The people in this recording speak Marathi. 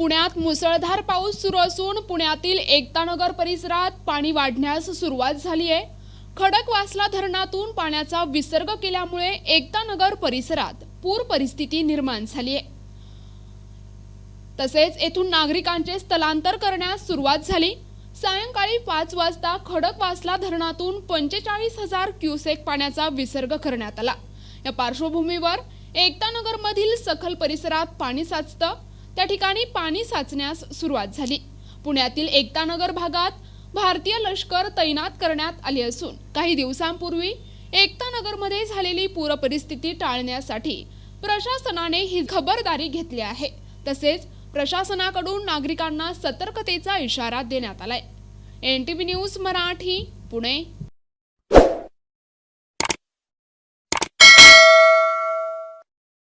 पुण्यात मुसळधार पाऊस सुरू असून पुण्यातील एकतानगर परिसरात पाणी वाढण्यास सुरुवात झाली आहे. खडकवासला धरणातून पाण्याचा विसर्ग केल्यामुळे एकतानगर परिसरात पूर परिस्थिती निर्माण झाली आहे. तसेच येथून नागरिकांचे स्थलांतर करण्यास सुरुवात झाली. सायंकाळी पाच वाजता खडकवासला धरणातून पंचेचाळीस हजार क्युसेक पाण्याचा विसर्ग करण्यात आला. या पार्श्वभूमीवर एकतानगर मधील सखल परिसरात पाणी साचतं. त्या ठिकाणी पाणी साचण्यास सुरुवात झाली. पुण्यातील एकतानगर भागात भारतीय लष्कर तैनात करण्यात आले असून काही दिवसांपूर्वी एकतानगरमध्ये झालेली पूर परिस्थिती टाळण्यासाठी प्रशासनाने ही खबरदारी घेतली आहे. तसेच प्रशासनाकडून नागरिकांना सतर्कतेचा इशारा देण्यात आलाय. N T V news Marathi Pune.